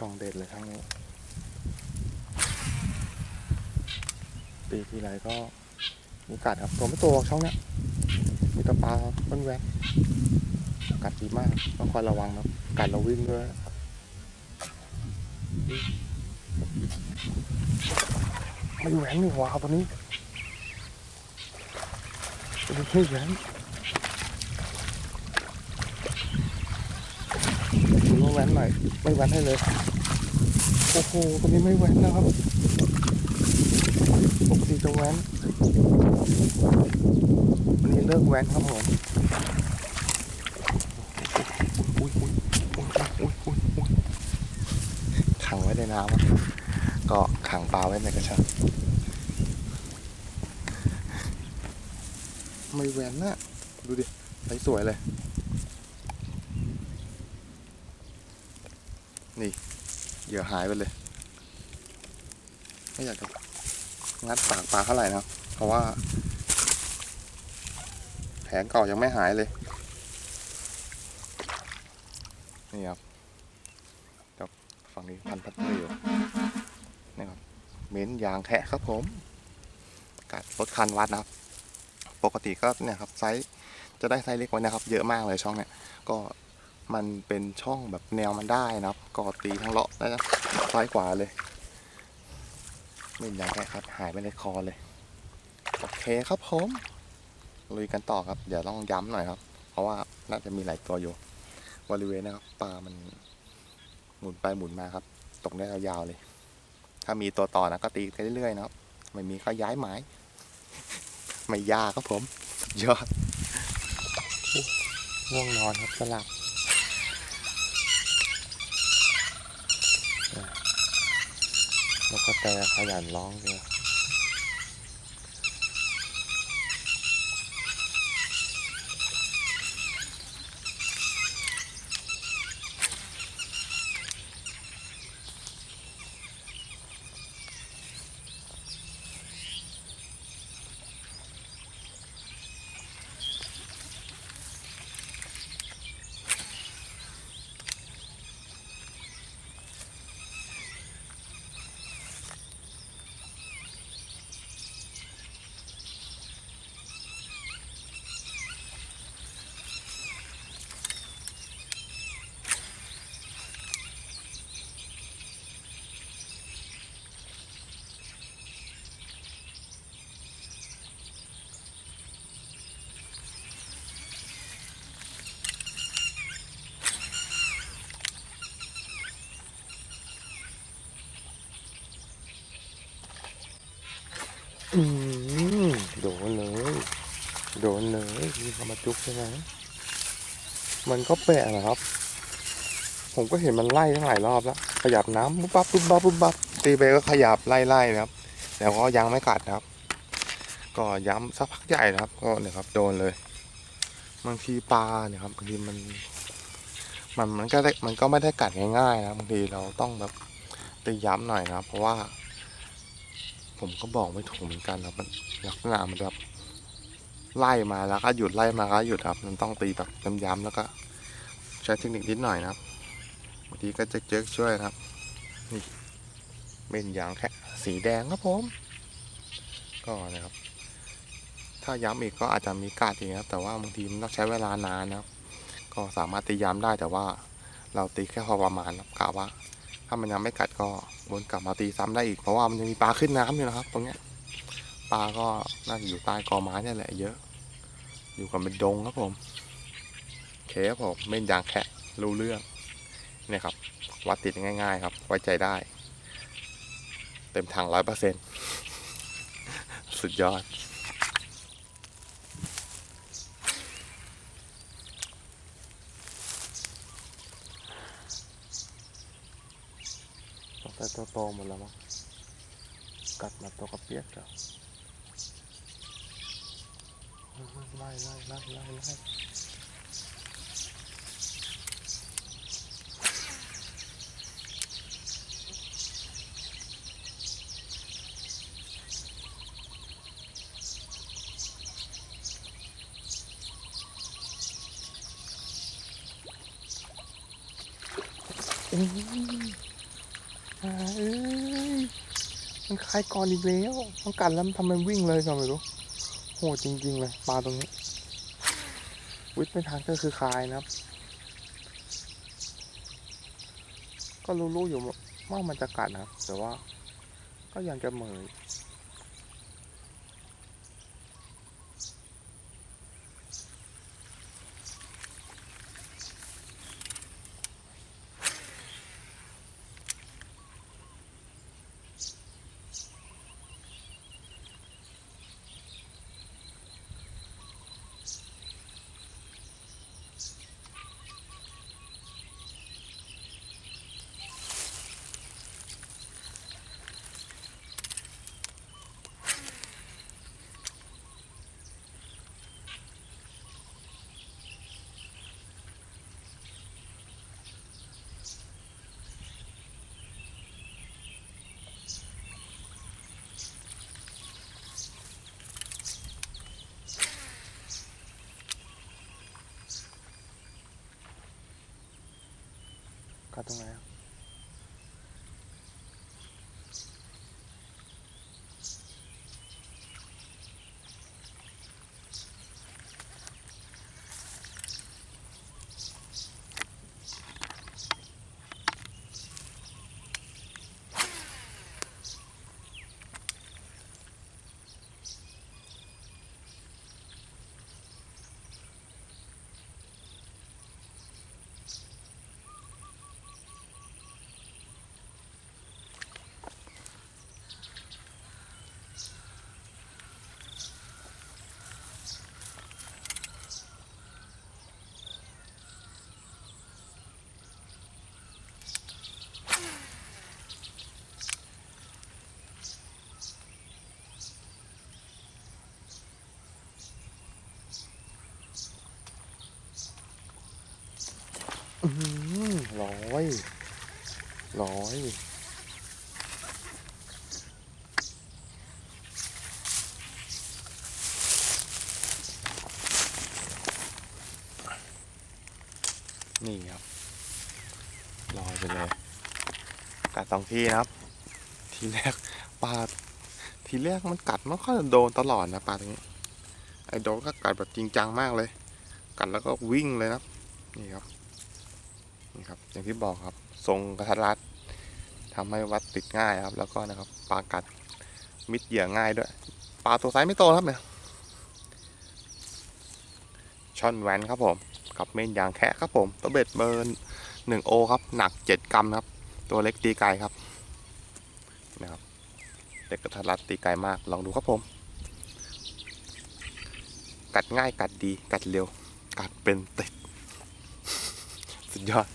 ช่องเด็ดเลยทั้งนี้ปีที่ไรก็มีกัดครับ ตัวไม่ตหรอกช่องเนี้ยมีตะปลาต้นแวบกัดดีมากต้องคอยระวังครับกัดเราวิ่งด้วยไม่แหวนนี่หว่าตัวนี้ตัวนี้ไม่แหวน ว่าแหวนหน่อยไม่แหวนให้เลยโอ้โหตัวนี้ไม่แหวนแล้วครับปกติจะแหวนวันนี้เลิกแว้นครับผมอุ้ยอุ้ยอุ้ยอุ้ยอุ้ยอุ้ยขังไว้ในน้ำก็ขังปลาไว้ในกระชังไม่แหวนนะดูดิใสสวยเลย นี่เหยื่อหายไปเลย ไม่อยากจะงัดปากปลาเท่าไหร่นะเพราะว่า แผลเก่ายังไม่หายเลย นี่ครับกับฝั่งนี้พันพัดเตออยู่นี่ครับ เม้นยางแคะครับผมกัดรถคันวัดนะครับ ปกติก็เนี่ยครับไซส์จะได้ไซส์เล็กไว้นะครับ เยอะมากเลยช่องเนี่ยก็ มันเป็นช่องแบบแนวมันได้นะครับก็ตีทั้งเลาะได้นะซ้ายขวาเลยเม้นยางแคะครับ หายไปในคอเลย โอเคครับผมลุยกันต่อครับ เดี๋ยวต้องย้ำหน่อยครับ เพราะว่าน่าจะมีหลายตัวอยู่ บริเวณนะครับปลามันหมุนไปหมุนมาครับ ตกได้ยาวๆเลย ถ้ามีตัวต่อนะก็ตีไปเรื่อยๆนะครับ ไม่มีก็ย้ายหมาย ไม่ยากครับผมยอดง่วงนอนครับสลับ แล้วก็แต่ขยันร้องเลย อืมโดนเลย โดนเลยมีเขามาจุกใช่ไหมมันก็แปลกนะครับ ผมก็เห็นมันไล่ทั้งหลายรอบแล้ว ขยับน้ำปุ๊บปั๊บปุ๊บปั๊บปุ๊บปั๊บตีไปก็ขยับไล่ไล่นะครับแต่ก็ยังไม่กัดนะครับ ก็ย้ำสักพักใหญ่นะครับ ก็เนี่ยครับ โดนเลย บางทีปลาเนี่ยครับบางทีมัน มันมันก็ได้มันก็ไม่ได้กัดง่ายๆนะบางทีเราต้องแบบตีย้ำหน่อยนะครับ เพราะว่า ผมก็บอกไม่ถูกเหมือนกันครับมันลักษณะมันแบบไล่มาแล้วก็หยุดไล่มาก็หยุดครับ มันต้องตีแบบย้ำๆแล้วก็ ใช้เทคนิคนิดหน่อยนะครับบางทีก็จะเจ๊กช่วยนะครับนี่เป็นยางแค่สีแดงครับผม ก็นะครับ ถ้าย้ำอีกก็อาจจะมีกาดอีกนะครับ แต่ว่าบางทีมันต้องใช้เวลานานนะครับ ก็สามารถตีย้ำได้แต่ว่า เราตีแค่พอประมาณครับกะว่า ถ้ามันยังไม่กัดก็วนกลับมาตีซ้ำได้อีกเพราะว่ามันยังมีปลาขึ้นน้ำอยู่นะครับ ตรงเนี้ยปลาก็น่าจะอยู่ใต้กอไม้นี่แหละเยอะ อยู่กันเป็นดงครับผมเคครับผมเม่นยางแคะรู้เรื่องเนี่ยครับ วัดติดง่าย ๆ ครับ ไว้ใจได้ เต็มถังร้อยเปอร์เซ็นต์สุดยอด แต่ตัวโตหมดแล้วมั้งกัดมาตัวกระเปียกแล้วไล่ไล่ไล่ไล่ไล่โอ้าเอ้ยมันคลายก่อนอีกแล้วมันกัดแล้วมันทำไมวิ่งเลยก็ไม่รู้โหดจริง ๆ เลยปลาตรงนี้ วิทย์ไม่ทันก็คือคลายนะครับ ก็รู้ๆอยู่ว่ามันจะกัดนะครับแต่ว่าก็ยังจะเหมย กัดตร ร้อยร้อยนี่ครับลอยไปเลยกัดสองทีนะครับ ทีแรกปลาทีแรกมันกัดมันค่อยโดนตลอดนะปลาตรงนี้ไอ้โดนก็กัดแบบจริงจังมากเลย กัดแล้วก็วิ่งเลยนะครับนี่ครับ นี่ครับอย่างที่บอกครับ ทรงกระทัดรัดทำให้วัดติดง่ายครับ แล้วก็นะครับปลากัดมิดเหยื่อง่ายด้วยปลาตัวไซส์ไม่โตครับเนี่ยช่อนแวนครับผม กับเมนยางแคะครับผมตัวเบ็ดเบอร์หนึ่งโอครับ หนักเจ็ดกรัมครับ ตัวเล็กตีไกลครับนะครับเด็กกระทัดรัดตีไกลมากลองดูครับผม กัดง่ายกัดดีกัดเร็วกัดเป็นติด สุดยอด